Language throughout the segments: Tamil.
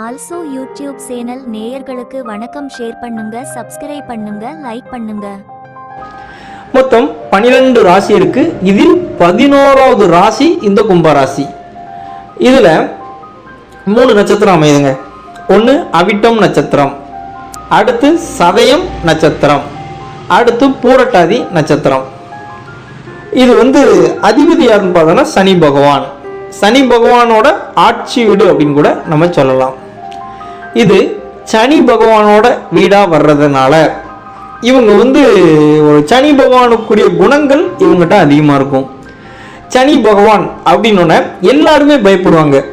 ஆல்சோ யூடியூப் சேனல் நேயர்களுக்கு வணக்கம் ஷேர் பண்ணுங்க சப்ஸ்கிரைப் பண்ணுங்க லைக் பண்ணுங்க. மொத்தம் பன்னிரெண்டு ராசி இருக்கு. இதில் பதினோராவது ராசி இந்த கும்பராசி இதுல மூணு நட்சத்திரம் அமையுதுங்க. ஒன்று அவிட்டம் நட்சத்திரம். அடுத்து சதயம் நட்சத்திரம். அடுத்து பூரட்டாதி நட்சத்திரம். இது வந்து அதிபதி யாருன்னு பார்த்தோன்னா சனி பகவான். சனி பகவானோட ஆட்சி வீடு அப்படின்னு கூட நம்ம சொல்லலாம். இது சனி பகவானோட வீடாக வர்றதுனால இவங்க வந்து ஒரு சனி பகவானுக்குரிய குணங்கள் இவங்ககிட்ட அதிகமாக இருக்கும். சனி பகவான் அப்படின்னோடனே எல்லாருமே பயப்படுவாங்க.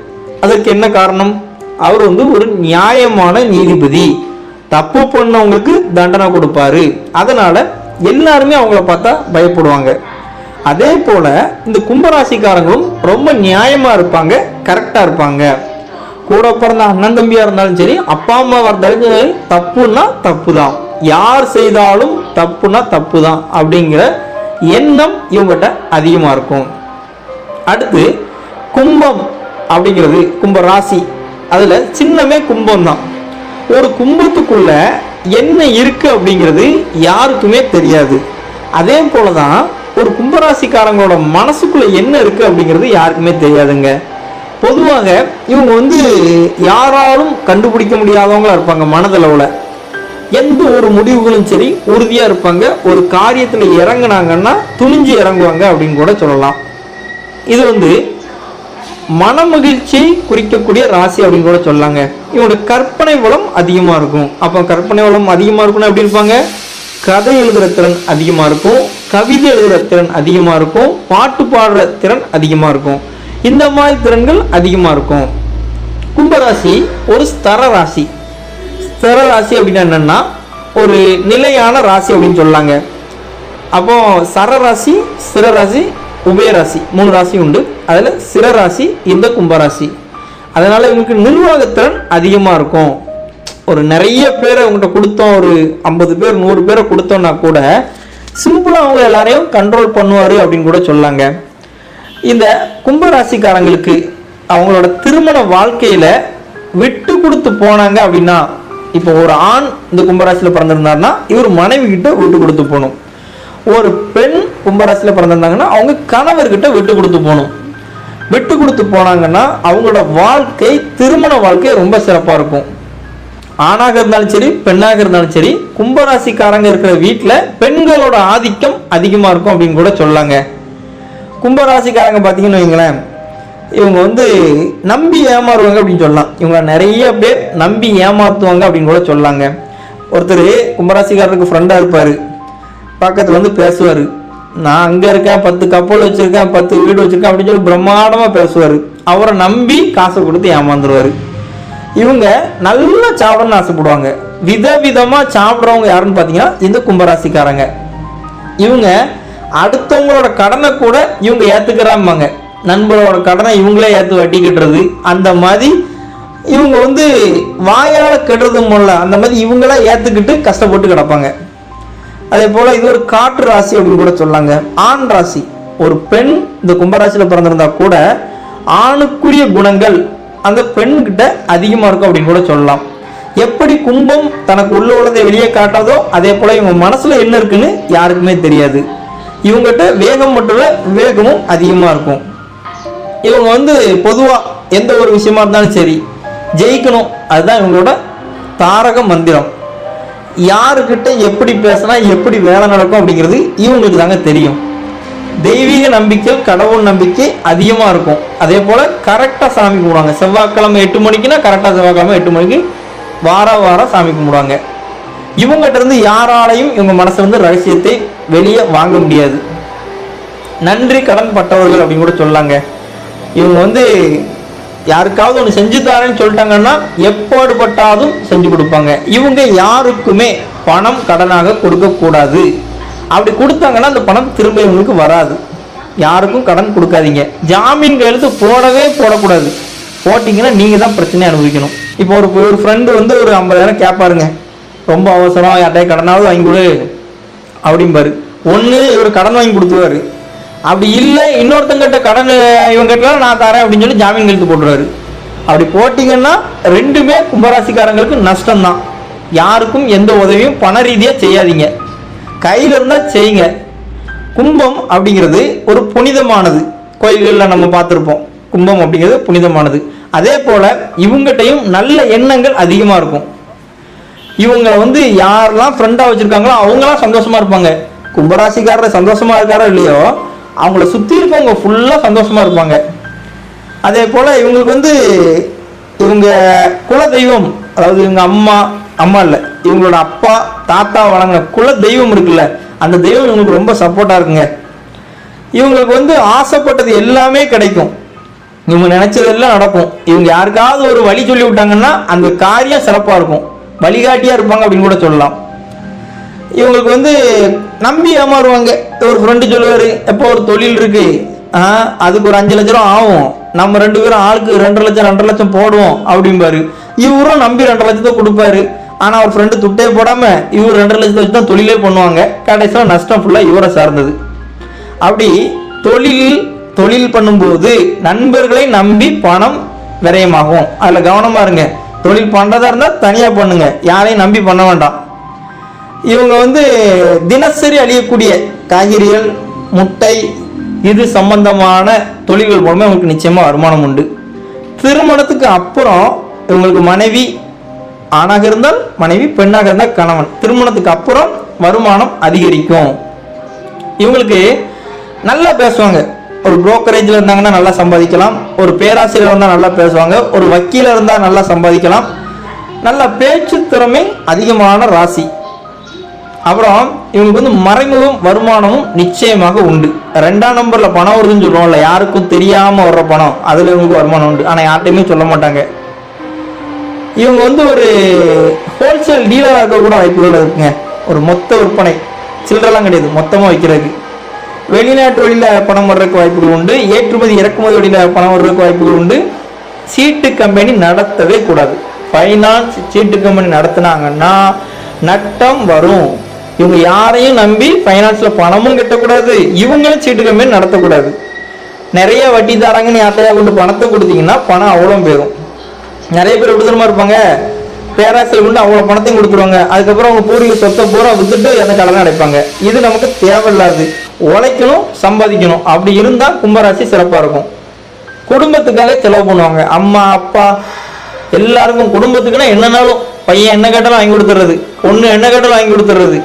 அதற்கு என்ன காரணம்? அவர் வந்து ஒரு நியாயமான நீதிபதி. தப்பு பண்ணவங்களுக்கு தண்டனை கொடுப்பாரு. அதனால எல்லாருமே அவங்கள பார்த்தா பயப்படுவாங்க. அதே போல இந்த கும்பராசிக்காரங்களும் ரொம்ப நியாயமா இருப்பாங்க கரெக்டா இருப்பாங்க. கூட பிறந்த அண்ணன் தம்பியா இருந்தாலும் சரி அப்பா அம்மாவா இருந்தாலும் சரி தப்புன்னா தப்பு தான் யார் செய்தாலும் தப்புனா தப்பு தான் அப்படிங்கிற எண்ணம் இவங்ககிட்ட அதிகமாக இருக்கும். அடுத்து கும்பம் அப்படிங்கிறது கும்ப ராசி. அதில் சின்னமே கும்பம் தான் ஒரு கும்பத்துக்குள்ள என்ன இருக்கு அப்படிங்கிறது யாருக்குமே தெரியாது. அதே போல தான் ஒரு கும்பராசிக்காரங்களோட மனசுக்குள்ள என்ன இருக்கு அப்படிங்கிறது யாருக்குமே தெரியாதுங்க. பொதுவாக இவங்க வந்து யாராலும் கண்டுபிடிக்க முடியாதவங்களா இருப்பாங்க மனதளவில் எந்த ஒரு முடிவுகளும் சரி உறுதியாக இருப்பாங்க. ஒரு காரியத்தில் இறங்குனாங்கன்னா துணிஞ்சு இறங்குவாங்க அப்படின்னு கூட சொல்லலாம். இது வந்து மனமகிழ்ச்சியை குறிக்கக்கூடிய ராசி அப்படின்னு கூட சொல்லாங்க. இவங்களோட கற்பனை வளம் அதிகமாக இருக்கும். அப்போ கற்பனை வளம் அதிகமாக இருக்கும்னா எப்படி இருப்பாங்க? கதை எழுதுகிற திறன் அதிகமாக இருக்கும். கவிதை எழுதுகிற திறன் அதிகமாக இருக்கும். பாட்டு பாடுற திறன் அதிகமாக இருக்கும். இந்த மாதிரி திறன்கள் அதிகமாக இருக்கும். கும்பராசி ஒரு ஸ்தர ராசி ஸ்தர ராசி அப்படின்னா என்னன்னா ஒரு நிலையான ராசி அப்படின்னு சொல்லலாங்க அப்போ சரராசி சிரராசி உபயராசி. மூணு ராசி உண்டு. அதில் சிரராசி இந்த கும்பராசி. அதனால் இவங்களுக்கு நிர்வாகத்திறன் அதிகமாக இருக்கும். ஒரு நிறைய பேரை அவங்ககிட்ட கொடுத்தோம். ஒரு ஐம்பது பேர் நூறு பேரை கொடுத்தோம்னா கூட சிம்பிளாக அவங்க எல்லாரையும் கண்ட்ரோல் பண்ணுவார் அப்படின்னு கூட சொல்லாங்க. இந்த கும்பராசிக்காரங்களுக்கு அவங்களோட திருமண வாழ்க்கையில விட்டு கொடுத்து போனாங்க அப்படின்னா இப்போ ஒரு ஆண் இந்த கும்பராசியில் பிறந்திருந்தாருன்னா இவர் மனைவி கிட்ட விட்டு கொடுத்து போகணும். ஒரு பெண் கும்பராசியில் பிறந்திருந்தாங்கன்னா அவங்க கணவர்கிட்ட விட்டு கொடுத்து போகணும். விட்டு கொடுத்து போனாங்கன்னா அவங்களோட வாழ்க்கை திருமண வாழ்க்கை ரொம்ப சிறப்பாக இருக்கும். ஆணாக இருந்தாலும் சரி பெண்ணாக இருந்தாலும் சரி கும்பராசிக்காரங்க இருக்கிற வீட்டில் பெண்களோட ஆதிக்கம் அதிகமாக இருக்கும் அப்படின்னு கூட சொல்லாங்க கும்பராசிக்காரங்க பார்த்தீங்கன்னு வைங்களேன் இவங்க வந்து நம்பி ஏமாறுவாங்க அப்படின்னு சொல்லலாம். இவங்க நிறைய பேர் நம்பி ஏமாற்றுவாங்க அப்படின்னு கூட சொல்லாங்க. ஒருத்தர் கும்பராசிக்காரருக்கு ஃப்ரெண்டாக இருப்பார். பக்கத்தில் வந்து பேசுவார். நான் அங்கே இருக்கேன் பத்து கப்பல் வச்சுருக்கேன் பத்து வீடு வச்சுருக்கேன் அப்படின்னு சொல்லி பிரம்மாண்டமாக பேசுவார். அவரை நம்பி காசை கொடுத்து ஏமாந்துருவார். இவங்க நல்லா சாப்பிடணும்னு ஆசைப்படுவாங்க. விதவிதமாக சாப்பிட்றவங்க யாருன்னு பார்த்தீங்கன்னா இந்த கும்பராசிக்காரங்க. இவங்க அடுத்தவங்களோட கடனை கூட இவங்க ஏத்துக்கிறாம்பாங்க. நண்பரோட கடனை இவங்களே ஏற்று வட்டி கட்டுறது அந்த மாதிரி இவங்க வந்து வாயால் கெடுறது போல அந்த மாதிரி இவங்களாம் ஏற்றுக்கிட்டு கஷ்டப்பட்டு கிடப்பாங்க. அதே போல் இது ஒரு காற்று ராசி அப்படின்னு கூட சொல்லாங்க. ஆண் ராசி. ஒரு பெண் இந்த கும்பராசியில் பிறந்திருந்தா கூட ஆணுக்குரிய குணங்கள் அந்த பெண்கிட்ட அதிகமாக இருக்கும் அப்படின்னு கூட சொல்லலாம். எப்படி கும்பம் தனக்கு உள்ள உள்ளதை வெளியே காட்டாதோ அதே போல் இவங்க மனசில் என்ன இருக்குன்னு யாருக்குமே தெரியாது. இவங்ககிட்ட வேகம் மட்டும் இல்லை வேகமும் அதிகமாக இருக்கும். இவங்க வந்து பொதுவாக எந்த ஒரு விஷயமா இருந்தாலும் சரி ஜெயிக்கணும். அதுதான் இவங்களோட தாரக மந்திரம். யாருக்கிட்ட எப்படி பேசினா எப்படி வேலை நடக்கும் அப்படிங்கிறது இவங்களுக்கு தாங்க தெரியும். தெய்வீக நம்பிக்கை கடவுள் நம்பிக்கை அதிகமாக இருக்கும். அதே போல் கரெக்டாக சாமி கும்பிடுவாங்க. செவ்வாய்க்கிழமை எட்டு மணிக்குன்னா கரெக்டாக செவ்வாய்க்கிழமை எட்டு மணிக்கு வார வாரம் சாமி கும்பிடுவாங்க. இவங்ககிட்ட இருந்து யாராலையும் இவங்க மனசில் இருந்து ரகசியத்தை வெளியே வாங்க முடியாது. நன்றி கடன் பட்டவர்கள் அப்படின்னு கூட சொல்லாங்க. இவங்க வந்து யாருக்காவது ஒன்று செஞ்சு தரேன்னு சொல்லிட்டாங்கன்னா எப்பாடுபட்டாலும் செஞ்சு கொடுப்பாங்க. இவங்க யாருக்குமே பணம் கடனாக கொடுக்கக்கூடாது. அப்படி கொடுத்தாங்கன்னா அந்த பணம் திரும்ப இவங்களுக்கு வராது. யாருக்கும் கடன் கொடுக்காதீங்க. ஜாமீன் கையெழுத்து போடவே போடக்கூடாது. போட்டிங்கன்னா நீங்கள் தான் பிரச்சனையை அனுபவிக்கணும். இப்போ ஒரு ஒரு ஃப்ரெண்டு வந்து ஒரு ஐம்பதாயிரம் கேட்பாருங்க ரொம்ப அவசரம் யார்ட்டையும் கடனாவது வாங்கி கொடு. அப்படிம்பாரு. ஒன்று இவர் கடன் வாங்கி கொடுத்துருவாரு. அப்படி இல்லை இன்னொருத்தங்கிட்ட கடன் இவங்க நான் தரேன் அப்படின்னு சொல்லி ஜாமீன் கழுத்து போட்டுருவாரு அப்படி போட்டிங்கன்னா ரெண்டுமே கும்பராசிக்காரங்களுக்கு நஷ்டம்தான். யாருக்கும் எந்த உதவியும் பண ரீதியாக செய்யாதீங்க. கையில் இருந்தால் செய்யுங்க. கும்பம் அப்படிங்கிறது ஒரு புனிதமானது. கோயில்களில் நம்ம பார்த்துருப்போம். கும்பம் அப்படிங்கிறது புனிதமானது. அதே போல் இவங்ககிட்டையும் நல்ல எண்ணங்கள் அதிகமாக இருக்கும். இவங்க வந்து யாரெல்லாம் ஃப்ரெண்டாக வச்சுருக்காங்களோ அவங்களாம் சந்தோஷமாக இருப்பாங்க. கும்பராசிக்காரர் சந்தோஷமாக இருக்காரோ இல்லையோ அவங்கள சுற்றி இருக்கவங்க ஃபுல்லாக சந்தோஷமாக இருப்பாங்க. அதே போல் இவங்களுக்கு வந்து இவங்க குல தெய்வம் அதாவது இவங்க அம்மா அம்மா இல்லை இவங்களோட அப்பா தாத்தா வழங்கின குல தெய்வம் இருக்குல்ல அந்த தெய்வம் இவங்களுக்கு ரொம்ப சப்போர்ட்டாக இருக்குங்க. இவங்களுக்கு வந்து ஆசைப்பட்டது எல்லாமே கிடைக்கும். இவங்க நினைச்சதெல்லாம் நடக்கும். இவங்க யாருக்காவது ஒரு வழி சொல்லி விட்டாங்கன்னா அந்த காரியம் சிறப்பாக இருக்கும். வழிகாட்டியாக இருப்பாங்க அப்படின்னு கூட சொல்லலாம். இவங்களுக்கு வந்து நம்பி ஏமாறுவாங்க. ஒரு ஃப்ரெண்டு சொல்லுவார் எப்போ ஒரு தொழில் இருக்கு? அதுக்கு ஒரு அஞ்சு லட்ச ரூபா ஆகும். நம்ம ரெண்டு பேரும் ஆளுக்கு ரெண்டரை லட்சம் ரெண்டரை லட்சம் போடுவோம் அப்படிம்பாரு. இவரும் நம்பி ரெண்டரை லட்சத்தை கொடுப்பாரு. ஆனால் அவர் ஃப்ரெண்டு துட்டே போடாம இவர் ரெண்டரை லட்சத்தை வச்சு தான் தொழிலே பண்ணுவாங்க. கடைசியில் நஷ்டம் ஃபுல்லாக இவரை சார்ந்தது. அப்படி தொழில் தொழில் பண்ணும்போது நண்பர்களை நம்பி பணம் விரயமாகும். அதில் கவனமாக இருங்க. தொழில் பண்ணுறதா இருந்தால் தனியாக பண்ணுங்க. யாரையும் நம்பி பண்ண வேண்டாம். இவங்க வந்து தினசரி அழியக்கூடிய காய்கறிகள் முட்டை இது சம்பந்தமான தொழில்கள் மூலமா இவங்களுக்கு நிச்சயமாக வருமானம் உண்டு. திருமணத்துக்கு அப்புறம் இவங்களுக்கு மனைவி ஆணாக இருந்தால் மனைவி பெண்ணாக இருந்தால் கணவன். திருமணத்துக்கு அப்புறம் வருமானம் அதிகரிக்கும். இவங்களுக்கு நல்லா பேசுவாங்க. ஒரு புரோக்கரேஜில் இருந்தாங்கன்னா நல்லா சம்பாதிக்கலாம். ஒரு பேராசிரியர் இருந்தால் நல்லா பேசுவாங்க. ஒரு வக்கீல இருந்தால் நல்லா சம்பாதிக்கலாம். நல்ல பேச்சு திறமை அதிகமான ராசி. அப்புறம் இவங்களுக்கு வந்து மறைமுகம் வருமானமும் நிச்சயமாக உண்டு. ரெண்டாம் நம்பரில் பணம் வருதுன்னு சொல்லுவோம்ல யாருக்கும் தெரியாமல் வர்ற பணம் அதில் இவங்களுக்கு வருமானம் உண்டு. ஆனால் யார்ட்டையுமே சொல்ல மாட்டாங்க. இவங்க வந்து ஒரு ஹோல்சேல் டீலராக இருக்க கூட வாய்ப்புகள் இருக்குங்க. ஒரு மொத்த விற்பனை. சில்லறலாம் கிடையாது. மொத்தமாக வைக்கிறதுக்கு. வெளிநாட்டு வழியில் பணம் வர்றதுக்கு வாய்ப்புகள் உண்டு. ஏற்றுமதி இறக்குமதி வழியில் பணம் வர்றதுக்கு வாய்ப்புகள் உண்டு. சீட்டு கம்பெனி நடத்தவே கூடாது. ஃபைனான்ஸ் சீட்டு கம்பெனி நடத்துனாங்கன்னா நட்டம் வரும். இவங்க யாரையும் நம்பி ஃபைனான்ஸில் பணமும் கட்டக்கூடாது இவங்களும் சீட்டு கம்பெனி நடத்தக்கூடாது. நிறைய வட்டி தராங்கன்னு யார்ட்டையா கொண்டு பணத்தை கொடுத்தீங்கன்னா பணம் அவ்வளோ போயிடும் நிறைய பேர் எப்படி இருப்பாங்க? பேராசிரியர் கொண்டு அவ்வளோ பணத்தையும் கொடுத்துருவாங்க. அதுக்கப்புறம் அவங்க பூர்வீக சொத்தை பூரா வித்துட்டு அந்த கடனை அடைப்பாங்க. இது நமக்கு தேவையில்லாது. உழைக்கணும் சம்பாதிக்கணும். அப்படி இருந்தால் கும்பராசி சிறப்பாக இருக்கும். குடும்பத்துக்காக செலவு பண்ணுவாங்க. அம்மா அப்பா எல்லாருக்கும் குடும்பத்துக்குன்னா என்னன்னாலும் பையன் என்ன கேட்டாலும் வாங்கி கொடுத்துறது பொண்ணு என்ன கேட்டாலும் வாங்கி கொடுத்துறது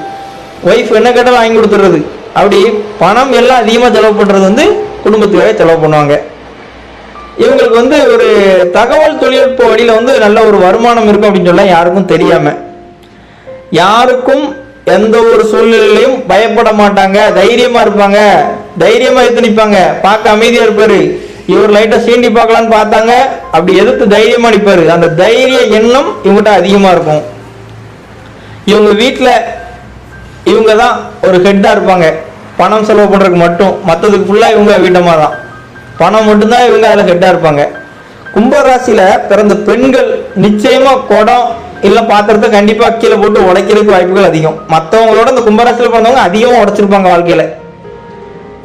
ஒய்ஃப் என்ன கேட்டாலும் வாங்கி கொடுத்துறது? அப்படி பணம் எல்லாம் அதிகமாக செலவு பண்ணுறது வந்து குடும்பத்துக்காக செலவு பண்ணுவாங்க. இவங்களுக்கு வந்து ஒரு தகவல் தொழில்நுட்ப வழியில் வந்து நல்ல ஒரு வருமானம் இருக்கும் அப்படின்னு சொல்ல யாருக்கும் தெரியாமல் யாருக்கும் எந்த ஒரு சூழ்நிலையிலையும் பயப்பட மாட்டாங்க. தைரியமா இருப்பாங்க. தைரியமா எடுத்து நிற்பாங்க பார்க்க அமைதியா இருப்பாரு. இவர் லைட்டா சீண்டி பார்க்கலான்னு பார்த்தாங்க. அப்படி எதிர்த்து தைரியமா நிற்பார் அந்த தைரிய எண்ணம் இவங்ககிட்ட அதிகமா இருக்கும். இவங்க வீட்டில் இவங்க தான் ஒரு ஹெட்டாக இருப்பாங்க. பணம் செலவு பண்ணுறதுக்கு மட்டும் மற்றதுக்கு ஃபுல்லாக இவங்க வீட்டமாக தான் பணம் மட்டும்தான் இவங்க அதில் ஹெட்டாக இருப்பாங்க. கும்பராசியில் பிறந்த பெண்கள் நிச்சயமாக குடம் இல்லை பாத்திரத்தை கண்டிப்பாக கீழே போட்டு உடைக்கிறதுக்கு வாய்ப்புகள் அதிகம். மற்றவங்களோட இந்த கும்பராசியில் பிறந்தவங்க அதிகமாக உடைச்சிருப்பாங்க வாழ்க்கையில்.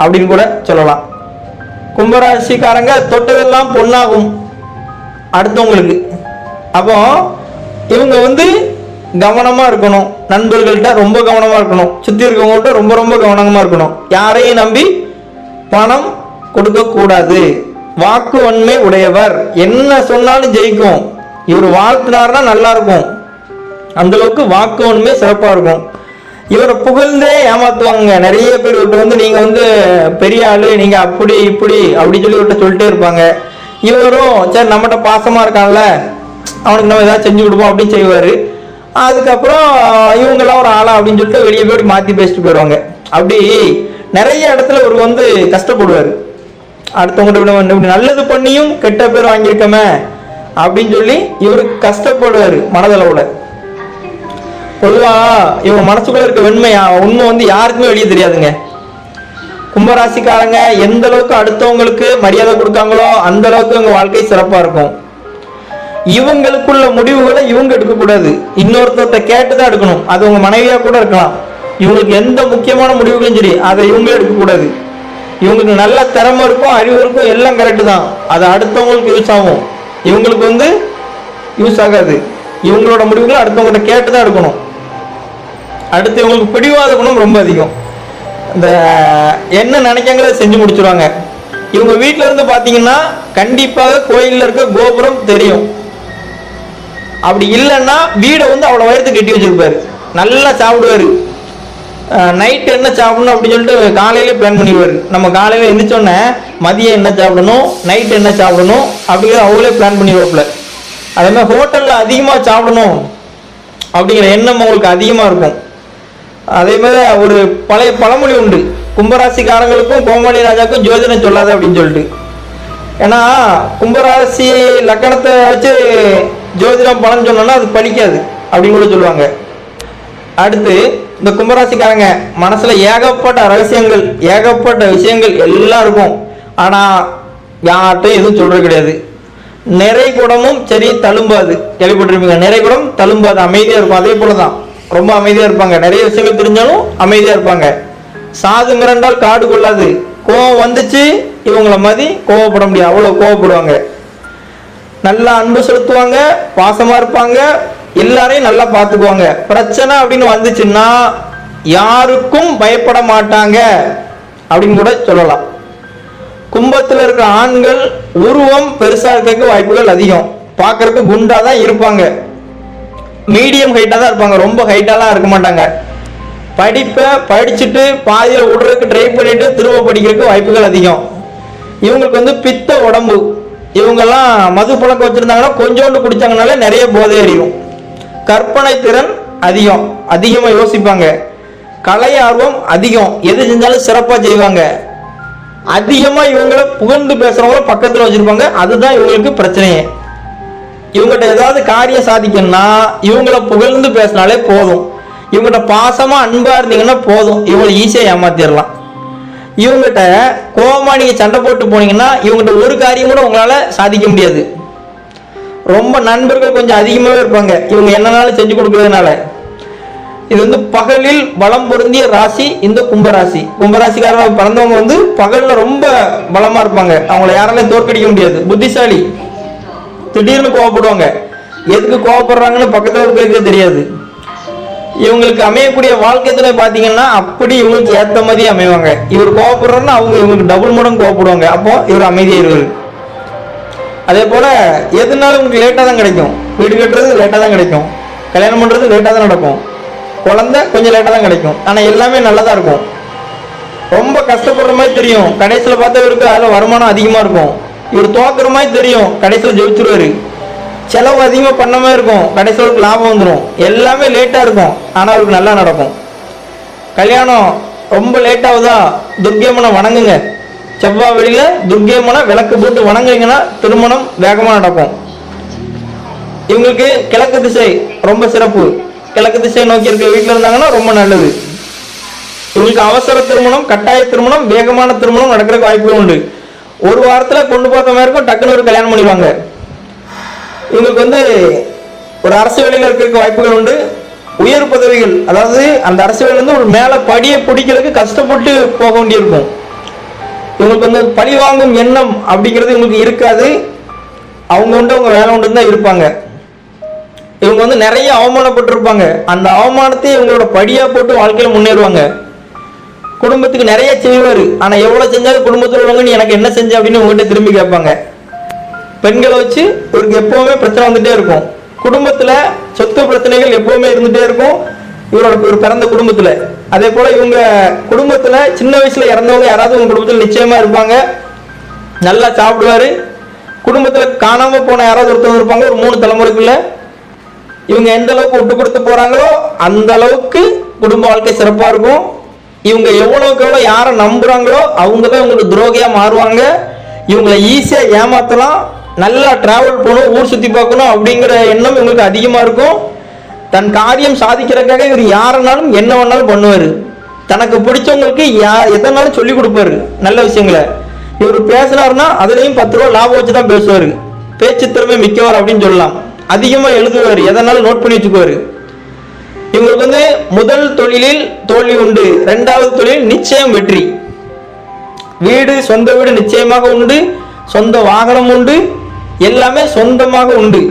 அப்படின்னு கூட சொல்லலாம். கும்பராசிக்காரங்க தொட்டதெல்லாம் பொண்ணாகும். அடுத்தவங்களுக்கு. அப்போ இவங்க வந்து கவனமாக இருக்கணும். நண்பர்கள்ட்ட ரொம்ப கவனமாக இருக்கணும். சுற்றி இருக்கவங்கள்ட்ட ரொம்ப ரொம்ப கவனமாக இருக்கணும். யாரையும் நம்பி பணம் கொடுக்கக்கூடாது. வாக்கு வன்மை உடையவர். என்ன சொன்னாலும் ஜெயிக்கும். இவர் வாழ்த்தினார்னா நல்லா இருக்கும் அந்த அளவுக்கு வாக்கு வன்மை சிறப்பாக இருக்கும். இவரை புகழ்ந்தே ஏமாத்துவாங்க நிறைய பேர் இவர்கிட்ட வந்து நீங்கள் வந்து பெரிய ஆளு நீங்கள் அப்படி இப்படி அப்படி சொல்லி இவர்கிட்ட சொல்லிட்டே இருப்பாங்க. இவரும் சரி நம்மகிட்ட பாசமாக இருக்கான்ல. அவனுக்கு நம்ம ஏதாவது செஞ்சு கொடுப்போம் அப்படின்னு செய்வார். அதுக்கப்புறம் இவங்கெல்லாம் ஒரு ஆளா அப்படின்னு சொல்லிட்டு வெளியே போய் மாத்தி பேசிட்டு போயிடுவாங்க அப்படி நிறைய இடத்துல இவர் வந்து கஷ்டப்படுவார். அடுத்தவங்கள்ட்ட இப்படி இப்படி நல்லது பண்ணியும் கெட்ட பேர் வாங்கியிருக்கமே அப்படின்னு சொல்லி இவர் கஷ்டப்படுவார் மனதளவுல. பொதுவா இவங்க மனசுக்குள்ள இருக்க வெண்மையா உண்மை வந்து யாருக்குமே வெளியே தெரியாதுங்க. கும்பராசிக்காரங்க எந்த அளவுக்கு அடுத்தவங்களுக்கு மரியாதை கொடுக்காங்களோ அந்த அளவுக்கு அவங்க வாழ்க்கை சிறப்பா இருக்கும். இவங்களுக்குள்ள முடிவுகளை இவங்க எடுக்கக்கூடாது. இன்னொருத்தத்தை கேட்டு தான் எடுக்கணும். அது உங்க மனைவியா கூட இருக்கலாம். இவங்களுக்கு எந்த முக்கியமான முடிவுகளும் சரி அதை இவங்களே எடுக்கக்கூடாது. இவங்களுக்கு நல்ல திறமை இருக்கும் அறிவு இருக்கும் எல்லாம் கரெக்டு தான். அது அடுத்தவங்களுக்கு யூஸ் ஆகும். இவங்களுக்கு வந்து யூஸ் ஆகாது. இவங்களோட முடிவுகளை அடுத்தவங்ககிட்ட கேட்டு தான் எடுக்கணும். அடுத்து இவங்களுக்கு பிடிவாத குணம் ரொம்ப அதிகம். இந்த என்ன நினைக்காங்களோ செஞ்சு முடிச்சிருவாங்க. இவங்க வீட்டில இருந்து பார்த்தீங்கன்னா கண்டிப்பாக கோயிலில் இருக்க கோபுரம் தெரியும். அப்படி இல்லைன்னா வீடை வந்து அவ்வளோ உயரத்துக்கு கட்டி வச்சிருப்பாரு. நல்லா சாப்பிடுவார். நைட் என்ன சாப்பிடணும் அப்படின்னு சொல்லிட்டு காலையிலே பிளான் பண்ணிடுவாரு. நம்ம காலையில் எழுந்திரிச்சோன்னே மதியம் என்ன சாப்பிடணும் நைட்டு என்ன சாப்பிடணும் அப்படிங்கிற அவங்களே பிளான் பண்ணிடுவாப்புல. அதே மாதிரி ஹோட்டலில் அதிகமாக சாப்பிடணும் அப்படிங்கிற எண்ணம் அவங்களுக்கு அதிகமாக இருக்கும். அதே மாதிரி ஒரு பழைய பழமொழி உண்டு. கும்பராசிக்காரங்களுக்கும் கோமாளி ராஜாக்கும் ஜோதிடம் சொல்லாத அப்படின்னு சொல்லிட்டு. ஏன்னா கும்பராசி லக்கணத்தை வச்சு ஜோதிடம் பலன் சொன்னோன்னா அது படிக்காது அப்படின்னு கூட சொல்லுவாங்க. அடுத்து இந்த கும்பராசிக்காரங்க மனசுல ஏகப்பட்ட ரகசியங்கள் ஏகப்பட்ட விஷயங்கள் எல்லாம் இருக்கும். ஆனா யார்கிட்டையும் எதுவும் சொல்றது கிடையாது. நிறை குடமும் சரி தழும்பாது. கேள்விப்பட்டிருப்பீங்க நிறை குடம் தழும்பாது அமைதியா இருக்கும். அதே போலதான் ரொம்ப அமைதியா இருப்பாங்க. நிறைய விஷயங்கள் தெரிஞ்சாலும் அமைதியா இருப்பாங்க. சாது மிரண்டால் காடு கொள்ளாது. கோவம் வந்துச்சு இவங்கள மாதிரி கோவப்பட முடியாது. அவ்வளோ கோவப்படுவாங்க. நல்லா அன்பு செலுத்துவாங்க பாசமா இருப்பாங்க எல்லாரையும் நல்லா பார்த்துக்குவாங்க. பிரச்சனை அப்படின்னு வந்துச்சுன்னா யாருக்கும் பயப்பட மாட்டாங்க அப்படின்னு கூட சொல்லலாம். கும்பத்தில் இருக்கிற ஆண்கள் உருவம் பெருசா இருக்கிறதுக்கு வாய்ப்புகள் அதிகம். பார்க்கறதுக்கு குண்டா தான் இருப்பாங்க. மீடியம் ஹைட்டாக தான் இருப்பாங்க. ரொம்ப ஹைட்டாலாம் இருக்க மாட்டாங்க. படிப்பை படிச்சுட்டு பாதியில் விடுறதுக்கு ட்ரை பண்ணிட்டு திரும்ப படிக்கிறதுக்கு வாய்ப்புகள் அதிகம். இவங்களுக்கு வந்து பித்த உடம்பு. இவங்கெல்லாம் மது பழக்கம் வச்சுருந்தாங்கன்னா கொஞ்சோண்டு குடித்தாங்கனாலே நிறைய போதை அறியும். கற்பனை திறன் அதிகம். அதிகமாக யோசிப்பாங்க. கலை ஆர்வம் அதிகம். எது செஞ்சாலும் சிறப்பாக செய்வாங்க. அதிகமாக இவங்கள புகழ்ந்து பேசுகிறவங்கள பக்கத்தில் வச்சுருப்பாங்க. அதுதான் இவங்களுக்கு பிரச்சனையே. இவங்ககிட்ட ஏதாவது காரியம் சாதிக்கணும்னா இவங்கள புகழ்ந்து பேசினாலே போதும். இவங்ககிட்ட பாசமாக அன்பாக இருந்தீங்கன்னா போதும். இவங்களை ஈஸியாக ஏமாத்திடலாம். இவங்ககிட்ட கோவமா நீங்க சண்டை போட்டு போனீங்கன்னா இவங்ககிட்ட ஒரு காரியம் கூட உங்களால சாதிக்க முடியாது. ரொம்ப நண்பர்கள் கொஞ்சம் அதிகமாகவே இருப்பாங்க. இவங்க என்னனாலும் செஞ்சு கொடுக்கறதுனால. இது வந்து பகலில் பலம் பொருந்திய ராசி இந்த கும்பராசி. கும்பராசிக்காரங்க பிறந்தவங்க வந்து பகலில் ரொம்ப பலமாக இருப்பாங்க. அவங்கள யாராலையும் தோற்கடிக்க முடியாது. புத்திசாலி. திடீர்னு கோவப்படுவாங்க. எதுக்கு கோவப்படுறாங்கன்னு பக்கத்தில் இருக்கிறதுக்கே தெரியாது. இவங்களுக்கு அமையக்கூடிய வாழ்க்கையில பாத்தீங்கன்னா பார்த்தீங்கன்னா அப்படி இவங்களுக்கு ஏத்த மாதிரி அமைவாங்க. இவர் கோவப்படுறோம்னா அவங்க இவங்களுக்கு டபுள் மடம் கோவப்படுவாங்க. அப்போ இவர் அமைதியாயிருவாரு அதே போல எதுனாலும் உங்களுக்கு லேட்டாக தான் கிடைக்கும். வீடு கட்டுறது லேட்டாக தான் கிடைக்கும். கல்யாணம் பண்ணுறது லேட்டாக தான் நடக்கும். குழந்தை கொஞ்சம் லேட்டாக தான் கிடைக்கும். ஆனால் எல்லாமே நல்லதாக இருக்கும். ரொம்ப கஷ்டப்படுற மாதிரி தெரியும். கடைசியில் பார்த்தா இவருக்கு அதில் வருமானம் அதிகமாக இருக்கும். இவர் தோக்குற மாதிரி தெரியும். கடைசியில் ஜெயிச்சிருவாரு. செலவு அதிகமாக பண்ண இருக்கும். கடைசியில் லாபம் வந்துடும் எல்லாமே லேட்டாக இருக்கும். ஆனால் அவருக்கு நல்லா நடக்கும். கல்யாணம் ரொம்ப லேட்டாகுதா ஆகுதா? துர்க்கியம்மனை வணங்குங்க. செவ்வாய் வெளியில் துர்க்கியம்மனை விளக்கு போட்டு வணங்குங்கன்னா திருமணம் வேகமாக நடக்கும். இவங்களுக்கு கிழக்கு திசை ரொம்ப சிறப்பு. கிழக்கு திசை நோக்கி இருக்க வீட்டில் இருந்தாங்கன்னா ரொம்ப நல்லது. இவங்களுக்கு அவசர திருமணம் கட்டாய திருமணம் வேகமான திருமணம் நடக்கிறதுக்கு வாய்ப்புகள் உண்டு. ஒரு வாரத்தில் கொண்டு பார்த்த மாதிரி இருக்கும். டக்குன்னு ஒரு கல்யாணம் பண்ணிடுவாங்க. இவங்களுக்கு வந்து ஒரு அரசு வேலையில் இருக்கிறதுக்கு வாய்ப்புகள் உண்டு. உயர் பதவிகள் அதாவது அந்த அரசு வேலையிலிருந்து ஒரு மேலே படியை பிடிக்கிறதுக்கு கஷ்டப்பட்டு போக வேண்டியிருக்கும். இவங்களுக்கு வந்து பழி வாங்கும் எண்ணம் அப்படிங்கிறது இவங்களுக்கு இருக்காது. அவங்க உண்டு அவங்க வேலை உண்டு தான் இருப்பாங்க. இவங்க வந்து நிறைய அவமானப்பட்டிருப்பாங்க. அந்த அவமானத்தை இவங்களோட படியாக போட்டு வாழ்க்கையில் முன்னேறுவாங்க. குடும்பத்துக்கு நிறைய செய்வார். ஆனால் எவ்வளோ செஞ்சாலும் குடும்பத்தில் உள்ளவங்க நீ எனக்கு என்ன செஞ்ச? அப்படின்னு உங்கள்கிட்ட திரும்பி கேட்பாங்க. பெண்களை வச்சு இவருக்கு எப்பவுமே பிரச்சனை வந்துட்டே இருக்கும். குடும்பத்துல சொத்து பிரச்சனைகள் எப்பவுமே இருந்துட்டே இருக்கும். இவரோட ஒரு பிறந்த குடும்பத்துல. அதே போல இவங்க குடும்பத்துல சின்ன வயசுல இறந்தவங்க யாராவது உங்க குடும்பத்துல நிச்சயமா இருப்பாங்க. நல்லா சாப்பிடுவாரு. குடும்பத்துல காணாம போன யாராவது ஒருத்தவங்க இருப்பாங்க. ஒரு மூணு தலைமுறைக்குள்ள இவங்க எந்த அளவுக்கு விட்டு கொடுத்து போறாங்களோ அந்த அளவுக்கு குடும்ப வாழ்க்கை சிறப்பா இருக்கும். இவங்க எவ்வளவுக்கு எவ்வளவு யாரை நம்புறாங்களோ அவங்க தான் இவங்களுக்கு துரோகியா மாறுவாங்க. இவங்களை ஈஸியா ஏமாத்தலாம். நல்லா டிராவல் போகணும் ஊர் சுற்றி பார்க்கணும் அப்படிங்கிற எண்ணம் இவங்களுக்கு அதிகமாக இருக்கும். தன் காரியம் சாதிக்கிறதுக்காக இவர் யாருனாலும் என்ன வேணாலும் பண்ணுவார். தனக்கு பிடிச்சவங்களுக்கு யா எதனாலும் சொல்லி கொடுப்பாரு நல்ல விஷயங்களை. இவர் பேசினாருன்னா அதுலேயும் பத்து ரூபா லாபம் வச்சு தான் பேசுவார். பேச்சு திறமை மிக்கவர் அப்படின்னு சொல்லலாம். அதிகமாக எழுதுவார் எதனாலும் நோட் பண்ணி வச்சுக்குவார். இவங்களுக்கு வந்து முதல் தொழிலில் தோல்வி உண்டு ரெண்டாவது தொழில் நிச்சயம் வெற்றி. வீடு சொந்த வீடு நிச்சயமாக உண்டு சொந்த வாகனம் உண்டு எல்லாமே சொந்தமாக உண்டு.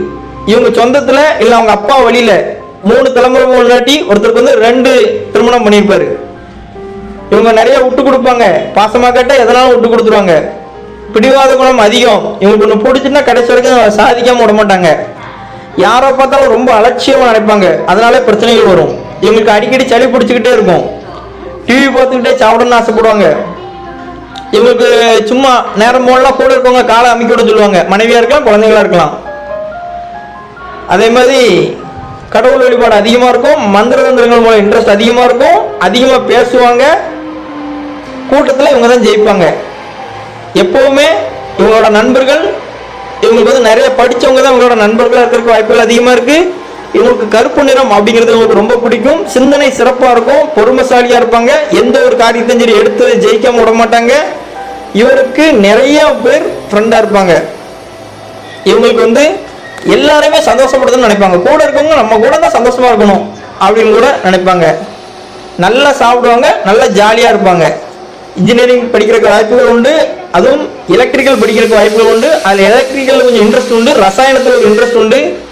இவங்க சொந்தத்துல இல்ல அவங்க அப்பா வழியில மூணு தலைமுறை முன்னாடி ஒருத்தருக்கு வந்து ரெண்டு திருமணம் பண்ணியிருப்பாரு. இவங்க நிறைய விட்டு கொடுப்பாங்க. பாசமா கேட்டா எதனாலும் விட்டு கொடுத்துருவாங்க. பிடிவாத குணம் அதிகம். இவங்களுக்கு ஒன்று பிடிச்சுன்னா கடைசி வரைக்கும் சாதிக்காம விட மாட்டாங்க. யாரோ பார்த்தாலும் ரொம்ப அலட்சியமா நினைப்பாங்க. அதனால பிரச்சனைகள் வரும். இவங்களுக்கு அடிக்கடி சளி பிடிச்சிக்கிட்டே இருக்கும். டிவி பார்த்துக்கிட்டே சாப்பிடணும்னு ஆசைப்படுவாங்க. இவங்களுக்கு சும்மா நேரம் போலாம் கூட இருக்கவங்க காலை அமைக்க விட சொல்லுவாங்க. மனைவியா இருக்கலாம் குழந்தைங்களா இருக்கலாம். அதே மாதிரி கடவுள் வழிபாடு அதிகமா இருக்கும். மந்திர தந்திரங்கள் மூலம் இன்ட்ரெஸ்ட் அதிகமா இருக்கும். அதிகமா பேசுவாங்க. கூட்டத்தில் இவங்க தான் ஜெயிப்பாங்க. எப்பவுமே இவங்களோட நண்பர்கள் இவங்களுக்கு வந்து நிறைய படித்தவங்க தான் இவங்களோட நண்பர்களாக இருக்கிறதுக்கு வாய்ப்புகள் அதிகமாக இருக்குது இவங்களுக்கு கருப்பு நிறம் அப்படிங்கிறது இவங்களுக்கு ரொம்ப பிடிக்கும். சிந்தனை சிறப்பாக இருக்கும். பொறுமைசாலியாக இருப்பாங்க. எந்த ஒரு காரியத்தையும் சரி எடுத்து ஜெயிக்காம விட மாட்டாங்க. இவருக்கு நிறைய பேர் ஃப்ரெண்டாக இருப்பாங்க. இவங்களுக்கு வந்து எல்லாருமே சந்தோஷப்படுதுன்னு நினைப்பாங்க. கூட இருக்கவங்க நம்ம கூட தான் சந்தோஷமாக இருக்கணும் அப்படின்னு கூட நினைப்பாங்க. நல்லா சாப்பிடுவாங்க. நல்லா ஜாலியாக இருப்பாங்க. இன்ஜினியரிங் படிக்கிறதுக்கு வாய்ப்புகள் உண்டு. அதுவும் எலக்ட்ரிக்கல் படிக்கிறதுக்கு வாய்ப்புகள் உண்டு. அதில் எலக்ட்ரிக்கல் கொஞ்சம் இன்ட்ரெஸ்ட் உண்டு. ரசாயனத்தில் ஒரு இன்ட்ரெஸ்ட் உண்டு.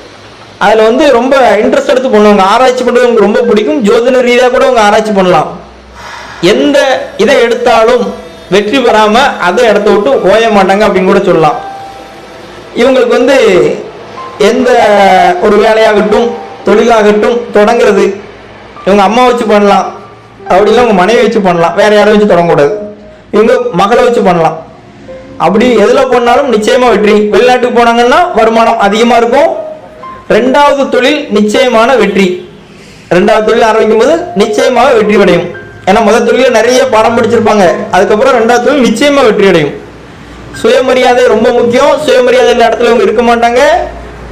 அதில் வந்து ரொம்ப இன்ட்ரெஸ்ட் எடுத்து பண்ணுவாங்க ஆராய்ச்சி பண்ணுறது உங்களுக்கு ரொம்ப பிடிக்கும். ஜோதிட ரீதியாக கூட அவங்க ஆராய்ச்சி பண்ணலாம். எந்த இதை எடுத்தாலும் வெற்றி பெறாமல் அதை இடத்த விட்டு ஓய மாட்டாங்க அப்படின்னு கூட சொல்லலாம். இவங்களுக்கு வந்து எந்த ஒரு வேலையாகட்டும் தொழிலாகட்டும் தொடங்குறது இவங்க அம்மா வச்சு பண்ணலாம். அப்படி உங்கள் மனைவி வச்சு பண்ணலாம். வேற யாரும் வச்சு தொடங்கக்கூடாது. இவங்க மகளை வச்சு பண்ணலாம். அப்படி எதில் பண்ணாலும் நிச்சயமாக வெற்றி. வெளிநாட்டுக்கு போனாங்கன்னா வருமானம் அதிகமாக இருக்கும். ரெண்டாவது தொழில் நிச்சயமான வெற்றி. ரெண்டாவது தொழில் ஆரம்பிக்கும் போது நிச்சயமாக வெற்றி அடையும் ஏன்னா முதல் தொழில நிறைய பாடம் படிச்சிருப்பாங்க. அதுக்கப்புறம் ரெண்டாவது தொழில் நிச்சயமாக வெற்றி அடையும் சுயமரியாதை ரொம்ப முக்கியம். சுயமரியாதை இந்த இடத்துல இவங்க இருக்க மாட்டாங்க.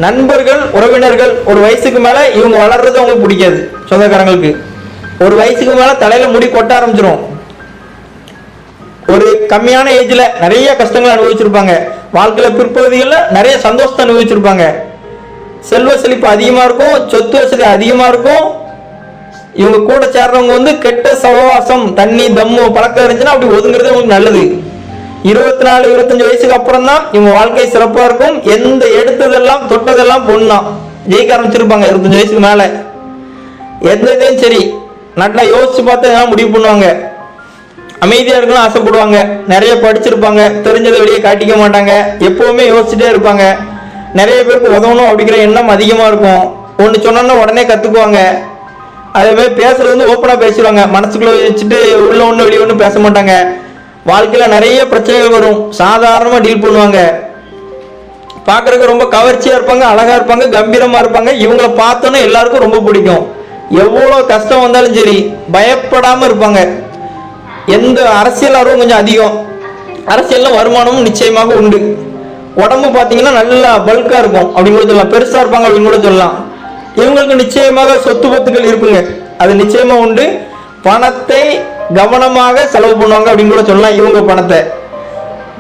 நண்பர்கள் உறவினர்கள் ஒரு வயசுக்கு மேல இவங்க வளர்றது அவங்களுக்கு பிடிக்காது சொந்தக்காரங்களுக்கு. ஒரு வயசுக்கு மேல தலையில முடி கொட்ட ஆரம்பிச்சிரும். ஒரு கம்மியான ஏஜ்ல நிறைய கஷ்டங்களை அனுபவிச்சிருப்பாங்க. வாழ்க்கையில பிற்பகுதிகளில் நிறைய சந்தோஷத்தை அனுபவிச்சிருப்பாங்க. செல்வ செழிப்பு அதிகமா இருக்கும் சொத்து வசதி அதிகமா இருக்கும். இவங்க கூட சேர்றவங்க வந்து கெட்ட சகவாசம் தண்ணி தம்மு பழக்கம் இருந்துச்சுன்னா அப்படி ஒதுங்குறது உங்களுக்கு நல்லது. இருபத்தி நாலு இருபத்தஞ்சு வயசுக்கு அப்புறம் தான் இவங்க வாழ்க்கை சிறப்பா இருக்கும். எந்த எடுத்ததெல்லாம் தொட்டதெல்லாம் பொண்ணு. தான் ஜெயிக்க ஆரம்பிச்சிருப்பாங்க இருபத்தஞ்சு வயசுக்கு மேல. எந்த இதையும் சரி. நல்லா யோசிச்சு பார்த்து எல்லாம் முடிவு பண்ணுவாங்க. அமைதியா இருக்கணும் ஆசைப்படுவாங்க. நிறைய படிச்சிருப்பாங்க. தெரிஞ்சதை வெளியே காட்டிக்க மாட்டாங்க. எப்பவுமே யோசிச்சுட்டே இருப்பாங்க. நிறைய பேருக்கு உதவணும் அப்படிங்கிற எண்ணம் அதிகமாக இருக்கும். ஒன்று சொன்னோன்னா உடனே கற்றுக்குவாங்க அதே மாதிரி பேசுறது வந்து ஓப்பனாக பேசிடுவாங்க. மனசுக்குள்ளே வச்சுட்டு உள்ள ஒன்று வெளியே ஒன்றும் பேச மாட்டாங்க. வாழ்க்கையில் நிறைய பிரச்சனைகள் வரும். சாதாரணமாக டீல் பண்ணுவாங்க. பார்க்குறதுக்கு ரொம்ப கவர்ச்சியாக இருப்பாங்க அழகாக இருப்பாங்க கம்பீரமாக இருப்பாங்க. இவங்கள பார்த்தோன்னே எல்லாருக்கும் ரொம்ப பிடிக்கும். எவ்வளோ கஷ்டம் வந்தாலும் சரி பயப்படாமல் இருப்பாங்க. எந்த அரசியல் ஆர்வம் கொஞ்சம் அதிகம். அரசியலில் வருமானமும் நிச்சயமாக உண்டு. உடம்பு பார்த்தீங்கன்னா நல்லா பல்காக இருக்கும். அப்படின்னு கூட சொல்லலாம். பெருசாக இருப்பாங்க அப்படின்னு கூட சொல்லலாம். இவங்களுக்கு நிச்சயமாக சொத்து பத்துக்கள் இருக்குங்க. அது நிச்சயமாக உண்டு. பணத்தை கவனமாக செலவு பண்ணுவாங்க அப்படின்னு கூட சொல்லலாம் இவங்க பணத்தை.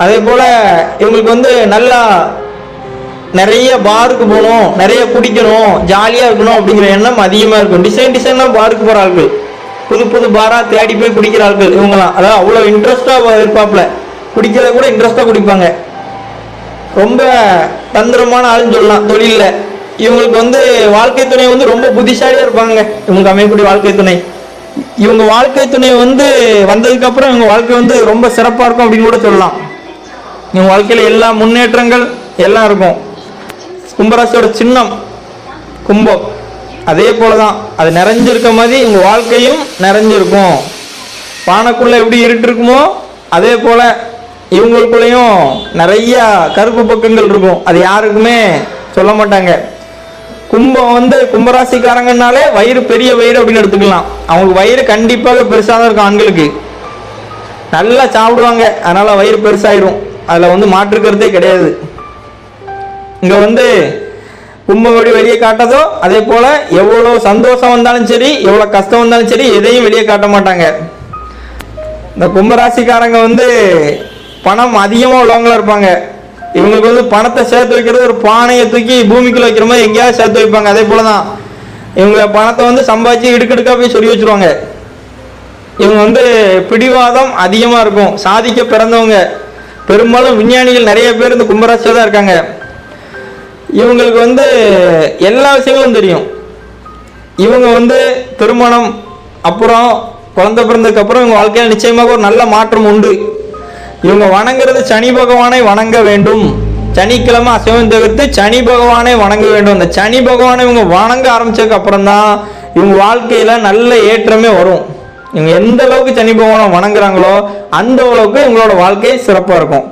அதே போல் இவங்களுக்கு வந்து நல்லா நிறைய பாருக்கு போகணும் நிறைய குடிக்கணும் ஜாலியாக இருக்கணும் அப்படிங்கிற எண்ணம் அதிகமாக இருக்கும். டிசைன் டிசைனாக பாருக்கு போகிற ஆட்கள் புது புது பாரா தேடி போய் குடிக்கிற ஆட்கள் இவங்களாம் அதாவது அவ்வளோ இன்ட்ரெஸ்டாக இருப்பாப்புல. குடிக்கிறத கூட இன்ட்ரெஸ்டாக குடிப்பாங்க. ரொம்ப தந்திரமான ஆளுன்னு சொல்லலாம் தொழிலில். இவங்களுக்கு வந்து வாழ்க்கை துணை வந்து ரொம்ப புத்திசாலியாக இருப்பாங்க. இவங்களுக்கு அமையக்கூடிய வாழ்க்கை துணை. இவங்க வாழ்க்கை துணை வந்து வந்ததுக்கப்புறம் இவங்க வாழ்க்கை வந்து ரொம்ப சிறப்பாக இருக்கும் அப்படின்னு கூட சொல்லலாம். இவங்க வாழ்க்கையில் எல்லா முன்னேற்றங்கள் எல்லாம் இருக்கும். கும்பராசியோட சின்னம் கும்பம் அதே போல தான் அது நிறைஞ்சிருக்க மாதிரி உங்கள் வாழ்க்கையும் நிறைஞ்சிருக்கும். பானைக்குள்ளே எப்படி இருட்டு இருக்குமோ அதே போல் இவங்களுக்குள்ளேயும் நிறைய கருப்பு பக்கங்கள் இருக்கும். அது யாருக்குமே சொல்ல மாட்டாங்க. கும்பம் வந்து கும்பராசிக்காரங்கனாலே வயிறு பெரிய வயிறு அப்படின்னு எடுத்துக்கலாம். அவங்களுக்கு வயிறு கண்டிப்பாக பெருசாக தான் இருக்கும் ஆண்களுக்கு. நல்லா சாப்பிடுவாங்க. அதனால வயிறு பெருசாயிரும். அதில் வந்து மாற்று கருத்தே கிடையாது. இங்கே வந்து கும்பகோடி வெளியே காட்டதோ அதே போல் எவ்வளோ சந்தோஷம் வந்தாலும் சரி எவ்வளோ கஷ்டம் வந்தாலும் சரி எதையும் வெளியே காட்ட மாட்டாங்க. இந்த கும்பராசிக்காரங்க வந்து பணம் அதிகமாக உள்ளவங்களா இருப்பாங்க. இவங்களுக்கு வந்து பணத்தை சேர்த்து வைக்கிறது ஒரு பானையை தூக்கி பூமிக்குள்ள வைக்கிற மாதிரி எங்கேயாவது சேர்த்து வைப்பாங்க. அதே போல தான் இவங்க பணத்தை வந்து சம்பாதிச்சு இடுக்கடுக்கா போய் சொல்லி வச்சிருவாங்க. இவங்க வந்து பிடிவாதம் அதிகமாக இருக்கும். சாதிக்க பிறந்தவங்க. பெரும்பாலும் விஞ்ஞானிகள் நிறைய பேர் இந்த கும்பராசியில் தான் இருக்காங்க. இவங்களுக்கு வந்து எல்லா விஷயங்களும் தெரியும். இவங்க வந்து திருமணம் அப்புறம் குழந்தை பிறந்ததுக்கு அப்புறம் இவங்க வாழ்க்கையில் நிச்சயமாக ஒரு நல்ல மாற்றம் உண்டு. இவங்க வணங்குறது சனி பகவானை வணங்க வேண்டும். சனிக்கிழமை அசைவம் தவிர்த்து சனி பகவானை வணங்க வேண்டும். அந்த சனி பகவானை இவங்க வணங்க ஆரம்பிச்சதுக்கு அப்புறம் தான் இவங்க வாழ்க்கையில நல்ல ஏற்றமே வரும். இவங்க எந்த அளவுக்கு சனி பகவானை வணங்குறாங்களோ அந்த அளவுக்கு இவங்களோட வாழ்க்கை சிறப்பாக இருக்கும்.